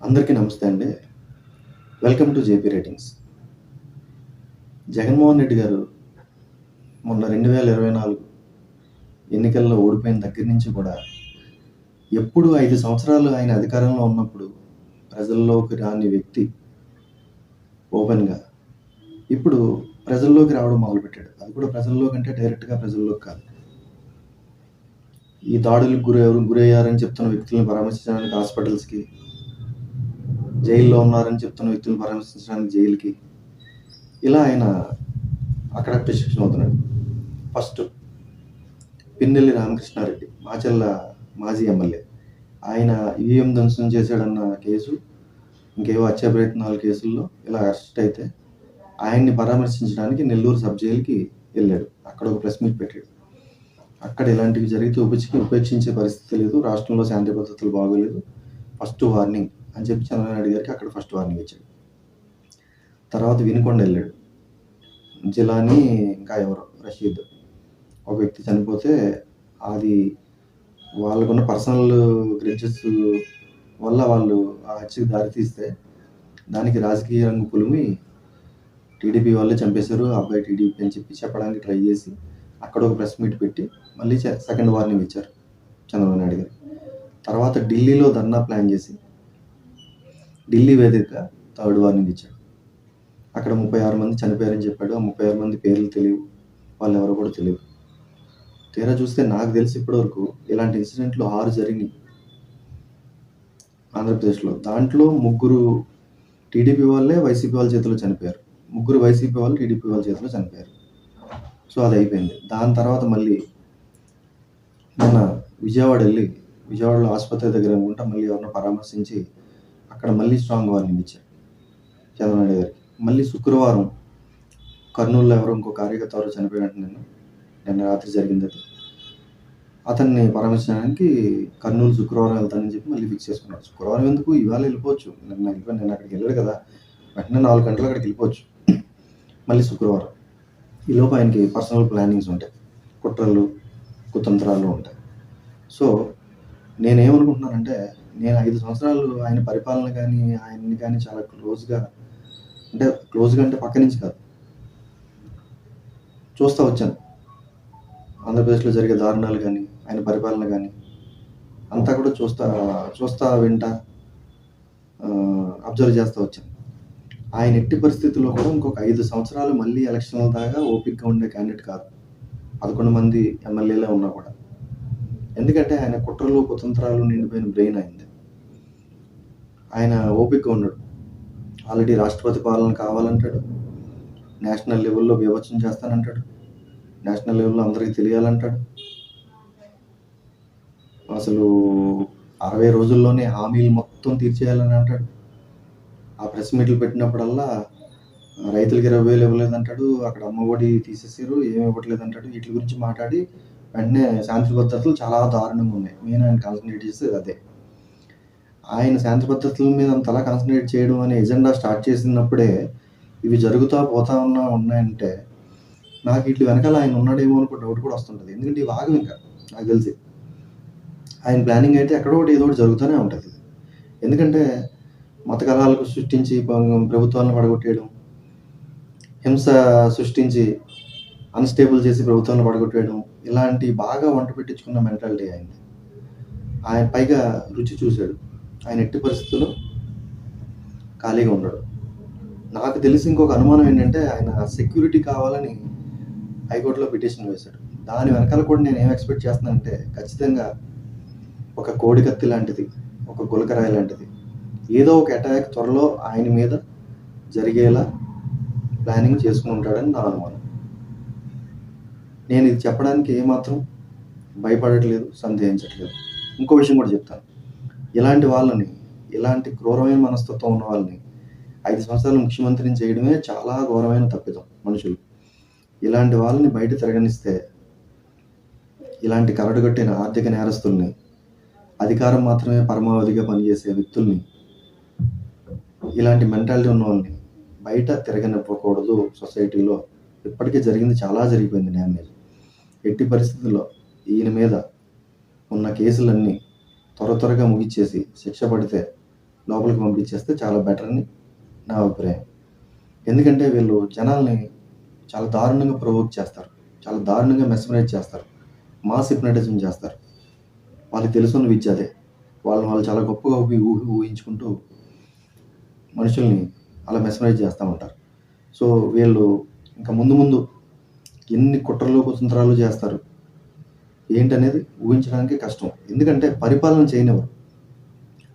అందరికీ నమస్తే అండి. Welcome to JP ratings Jaganmohan Reddy గారు మొన్న రెండు వేల ఇరవై నాలుగు ఎన్నికల్లో ఓడిపోయిన దగ్గర నుంచి కూడా ఎప్పుడు ఐదు సంవత్సరాలు ఆయన అధికారంలో ఉన్నప్పుడు ప్రజల్లోకి రాని వ్యక్తి ఓపెన్గా ఇప్పుడు ప్రజల్లోకి రావడం మొదలుపెట్టాడు. అది కూడా ప్రజల్లోకి అంటే డైరెక్ట్గా ప్రజల్లోకి కాదు. ఈ దాడులకు గురయ్యారు గురయ్యారని చెప్తున్న వ్యక్తులను పరామర్శించడానికి హాస్పిటల్స్కి జైల్లో ఉన్నారని చెప్తున్న వ్యక్తులు పరామర్శించడానికి జైలుకి ఇలా ఆయన అక్కడ ప్రిస్క్రిప్షన్ అవుతున్నాడు. ఫస్ట్ పిన్నెల్లి రామకృష్ణారెడ్డి మాచెల్ల మాజీ ఎమ్మెల్యే. ఆయన ఈవీఎం ధ్వంసం చేశాడన్న కేసు ఇంకేవో హత్య ప్రయత్నాల కేసుల్లో ఇలా అరెస్ట్ అయితే ఆయన్ని పరామర్శించడానికి నెల్లూరు సబ్ జైలుకి వెళ్ళాడు. అక్కడ ఒక ప్రెస్ మీట్ పెట్టాడు. అక్కడ ఇలాంటివి జరిగితే ఉపేక్ష ఉపేక్షించే పరిస్థితి లేదు. రాష్ట్రంలో శాంతి భద్రతలు బాగోలేదు. ఫస్ట్ వార్నింగ్ అని చెప్పి చంద్రబాబు నాయుడు గారికి అక్కడ ఫస్ట్ వార్నింగ్ ఇచ్చాడు. తర్వాత వినుకొండ వెళ్ళాడు. జిలాని ఇంకా ఎవరు? రషీద్. ఒక వ్యక్తి చనిపోతే అది వాళ్ళకున్న పర్సనల్ గ్రెడ్జెస్ వల్ల వాళ్ళు ఆ హత్యకు దారితీస్తే దానికి రాజకీయ రంగు పులిమి టీడీపీ వాళ్ళే చంపేశారు. ఆ అబ్బాయి టీడీపీ అని చెప్పి చెప్పడానికి ట్రై చేసి అక్కడ ఒక ప్రెస్ మీట్ పెట్టి మళ్ళీ సెకండ్ వార్నింగ్ ఇచ్చారు చంద్రబాబు నాయుడు గారు. తర్వాత ఢిల్లీలో ధర్నా ప్లాన్ చేసి ఢిల్లీ వేదిక థర్డ్ వార్నింగ్ ఇచ్చాడు. అక్కడ ముప్పై ఆరు మంది చనిపోయారని చెప్పాడు. ఆ ముప్పై ఆరు మంది పేర్లు తెలియవు. వాళ్ళు ఎవరో కూడా తెలియదు. తీరా చూస్తే నాకు తెలిసి ఇప్పటివరకు ఇలాంటి ఇన్సిడెంట్లు ఆరు జరిగినాయి. ఆంధ్రప్రదేశ్లో. దాంట్లో ముగ్గురు టీడీపీ వాళ్ళే వైసీపీ వాళ్ళ చేతిలో చనిపోయారు. ముగ్గురు వైసీపీ వాళ్ళు టీడీపీ వాళ్ళ చేతిలో చనిపోయారు. సో అది అయిపోయింది. దాని తర్వాత మళ్ళీ మొన్న విజయవాడ వెళ్ళి విజయవాడలో ఆసుపత్రి దగ్గర అనుకుంటా మళ్ళీ ఎవరినో పరామర్శించి అక్కడ మళ్ళీ స్ట్రాంగ్ వార్నింగ్ ఇచ్చారు చంద్రబాబు నాయుడు గారికి. మళ్ళీ శుక్రవారం కర్నూలులో ఎవరో ఇంకో కార్యకర్త చనిపోయినట్టు నేను నిన్న రాత్రి జరిగింది అది. అతన్ని పరామర్శించడానికి కర్నూలు శుక్రవారం వెళ్తానని చెప్పి మళ్ళీ ఫిక్స్ చేసుకున్నాడు శుక్రవారం ఎందుకు? ఇవాళ వెళ్ళిపోవచ్చు. నిన్న వెళ్ళిపోయి నేను అక్కడికి వెళ్ళాడు కదా. వెంటనే నాలుగు గంటలు అక్కడికి వెళ్ళిపోవచ్చు. మళ్ళీ శుక్రవారం. ఈ లోపు ఆయనకి పర్సనల్ ప్లానింగ్స్ ఉంటాయి. కుట్రలు కుతంత్రాలు ఉంటాయి. సో నేనేమనుకుంటున్నానంటే నేను ఐదు సంవత్సరాలు ఆయన పరిపాలన కానీ ఆయన్ని కానీ చాలా క్లోజ్గా అంటే క్లోజ్గా అంటే పక్క నుంచి కాదు. చూస్తూ వచ్చాను. ఆంధ్రప్రదేశ్లో జరిగే దారుణాలు కానీ ఆయన పరిపాలన కానీ అంతా కూడా చూస్తా చూస్తా వింటా అబ్జర్వ్ చేస్తూ వచ్చాను. ఆయన ఎట్టి పరిస్థితుల్లో కూడా ఇంకొక ఐదు సంవత్సరాలు మళ్ళీ ఎలక్షన్ల దాకా ఓపిక్గా ఉండే క్యాండిడేట్ కాదు. పదకొండు మంది ఎమ్మెల్యేలే ఉన్నా కూడా. ఎందుకంటే ఆయన కుట్రలు కుతంత్రాలు నిండిపోయిన బ్రెయిన్ అయింది ఆయన ఓపిక్గా ఉన్నాడు. ఆల్రెడీ రాష్ట్రపతి పాలన కావాలంటాడు. నేషనల్ లెవెల్లో వివచన చేస్తానంటాడు. నేషనల్ లెవెల్లో అందరికీ తెలియాలంటాడు. అసలు అరవై రోజుల్లోనే హామీలు మొత్తం తీర్చేయాలని అంటాడు. ఆ ప్రెస్ మీట్లు పెట్టినప్పుడల్లా రైతులకి ఇరవై వేలు ఇవ్వలేదంటాడు. అక్కడ అమ్మఒడి తీసేసారు ఏమి ఇవ్వట్లేదు అంటాడు వీటి గురించి మాట్లాడి వెంటనే శాంతి భద్రతలు చాలా దారుణంగా ఉన్నాయి. మెయిన్ ఆయన కాన్సన్ట్రేట్ చేసేది అదే. ఆయన శాంతి పద్ధతుల మీద అంతలా కాన్సన్ట్రేట్ చేయడం అనే ఎజెండా స్టార్ట్ చేసినప్పుడే ఇవి జరుగుతూ పోతా ఉన్నా ఉన్నాయంటే నాకు ఇట్లా వెనకాల ఆయన ఉన్నాడేమో అనుకో డౌట్ కూడా వస్తుంటుంది. ఎందుకంటే ఇవి భాగం ఇంకా నాకు తెలిసి. ఆయన ప్లానింగ్ అయితే ఎక్కడో ఒకటి ఏదో ఒకటి జరుగుతూనే ఉంటుంది. ఎందుకంటే మత కలహాలకు సృష్టించి ప్రభుత్వాన్ని పడగొట్టేయడం హింస సృష్టించి అన్స్టేబుల్ చేసి ప్రభుత్వాన్ని పడగొట్టేయడం ఇలాంటి బాగా వంట పెట్టించుకున్న మెంటాలిటీ అయింది ఆయన పైగా రుచి చూశాడు. ఆయన ఎట్టి పరిస్థితుల్లో ఖాళీగా ఉండడు. నాకు తెలిసి ఇంకొక అనుమానం ఏంటంటే ఆయన సెక్యూరిటీ కావాలని హైకోర్టులో పిటిషన్ వేశాడు. దాని వెనకాల కూడా నేను ఏం ఎక్స్పెక్ట్ చేస్తున్నానంటే ఖచ్చితంగా ఒక కోడికత్తి లాంటిది ఒక గులకరాయి లాంటిది. ఏదో ఒక అటాక్ త్వరలో ఆయన మీద జరిగేలా ప్లానింగ్ చేసుకుని ఉంటాడని నా అనుమానం. నేను ఇది చెప్పడానికి ఏమాత్రం భయపడట్లేదు సందేహించట్లేదు. ఇంకో విషయం కూడా చెప్తాను. ఇలాంటి వాళ్ళని ఇలాంటి క్రూరమైన మనస్తత్వం ఉన్న వాళ్ళని ఐదు సంవత్సరాలు ముఖ్యమంత్రిని చేయడమే చాలా ఘోరమైన తప్పిదం మనుషులు. ఇలాంటి వాళ్ళని బయట తిరగనిస్తే ఇలాంటి కరడుగట్టిన ఆర్థిక నేరస్తుల్ని అధికారం మాత్రమే పరమావధిగా పనిచేసే వ్యక్తుల్ని ఇలాంటి మెంటాలిటీ ఉన్న వాళ్ళని బయట తిరగనివ్వకూడదు సొసైటీలో. ఇప్పటికే జరిగింది చాలా జరిగిపోయింది డ్యామేజ్ ఎట్టి పరిస్థితుల్లో ఈయన మీద ఉన్న కేసులన్నీ త్వర త్వరగా ముగిచ్చేసి శిక్ష పడితే లోపలికి పంపించేస్తే చాలా బెటర్ అని నా అభిప్రాయం. ఎందుకంటే వీళ్ళు జనాల్ని చాలా దారుణంగా ప్రొవోక్ చేస్తారు. చాలా దారుణంగా మెస్మరైజ్ చేస్తారు. మాస్ హిప్నటిజం చేస్తారు. వాళ్ళకి తెలుసున్న విద్య అదే. వాళ్ళని వాళ్ళు చాలా గొప్పగా ఊహి ఊహి ఊహించుకుంటూ మనుషుల్ని అలా మెస్మరైజ్ చేస్తూ ఉంటారు. సో వీళ్ళు ఇంకా ముందు ముందు ఎన్ని కుట్రలు కుతంత్రాలు చేస్తారు. ఏంటనేది ఊహించడానికి కష్టం. ఎందుకంటే పరిపాలన చేయనివ్వరు.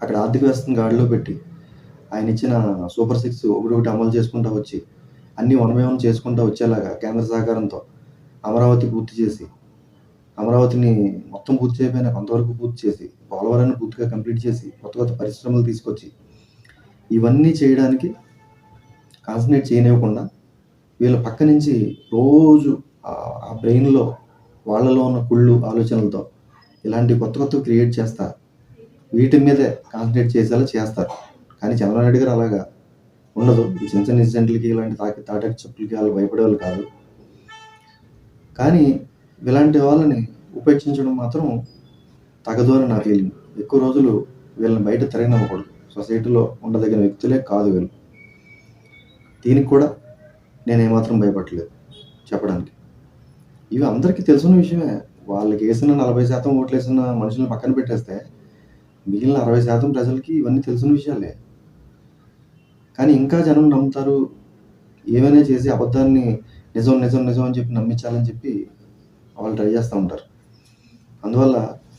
అక్కడ ఆర్థిక వ్యవస్థను గాడిలో పెట్టి ఆయన ఇచ్చిన సూపర్ సిక్స్ ఒకటి ఒకటి అమలు చేసుకుంటూ వచ్చి అన్ని వనమేమం చేసుకుంటూ వచ్చేలాగా కేంద్ర సహకారంతో అమరావతి పూర్తి చేసి అమరావతిని మొత్తం పూర్తి చేయకపోయినా కొంతవరకు పూర్తి చేసి పోలవరాన్ని పూర్తిగా కంప్లీట్ చేసి కొత్త కొత్త పరిశ్రమలు తీసుకొచ్చి ఇవన్నీ చేయడానికి కాన్సన్ట్రేట్ చేయనివ్వకుండా వీళ్ళ పక్క నుంచి రోజు ఆ బ్రెయిన్లో వాళ్ళలో ఉన్న కుళ్ళు ఆలోచనలతో ఇలాంటి కొత్త కొత్త క్రియేట్ చేస్తారు వీటి మీదే కాన్సన్ట్రేట్ చేసేలా చేస్తారు కానీ చంద్రబాబు నాయుడు గారు అలాగా ఉండదు. ఈ చిన్న చిన్న ఇన్సిడెంట్లకి ఇలాంటి తాకి తాటాకి చెప్పులకి వాళ్ళు భయపడేవాళ్ళు కాదు. కానీ ఇలాంటి వాళ్ళని ఉపేక్షించడం మాత్రం తగదు అని నా ఫీలింగ్ ఎక్కువ రోజులు వీళ్ళని బయట తిరగనివ్వకూడదు. సొసైటీలో ఉండదగిన వ్యక్తులే కాదు వీళ్ళు. దీనికి కూడా నేను ఏమాత్రం భయపడలేదు చెప్పడానికి. ఇవి అందరికీ తెలిసిన విషయమే. వాళ్ళకి వేసిన నలభై శాతం ఓట్లు వేసిన మనుషులను పక్కన పెట్టేస్తే మిగిలిన అరవై శాతం ప్రజలకి ఇవన్నీ తెలిసిన విషయాలే. కానీ ఇంకా జనం నమ్ముతారు ఏమైనా చేసి అబద్ధాన్ని నిజం నిజం నిజం అని చెప్పి నమ్మించాలని చెప్పి వాళ్ళు ట్రై చేస్తూ ఉంటారు. అందువల్ల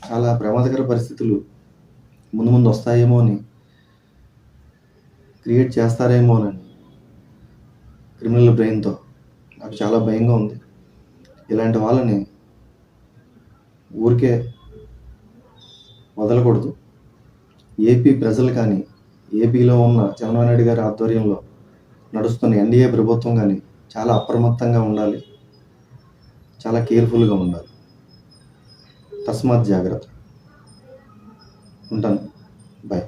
చాలా ప్రమాదకర పరిస్థితులు ముందు ముందు వస్తాయేమో అని క్రియేట్ చేస్తారేమోనని క్రిమినల్ బ్రెయిన్తో నాకు చాలా భయంగా ఉంది. ఇలాంటి వాళ్ళని ఊరికే వదలకూడదు. ఏపీ ప్రజలు కానీ ఏపీలో ఉన్న చంద్రబాబు నాయుడు గారి ఆధ్వర్యంలో నడుస్తున్న ఎన్డీఏ ప్రభుత్వం కానీ చాలా అప్రమత్తంగా ఉండాలి. చాలా కేర్ఫుల్గా ఉండాలి. తస్మాత్ జాగ్రత్త. ఉంటాను. బాయ్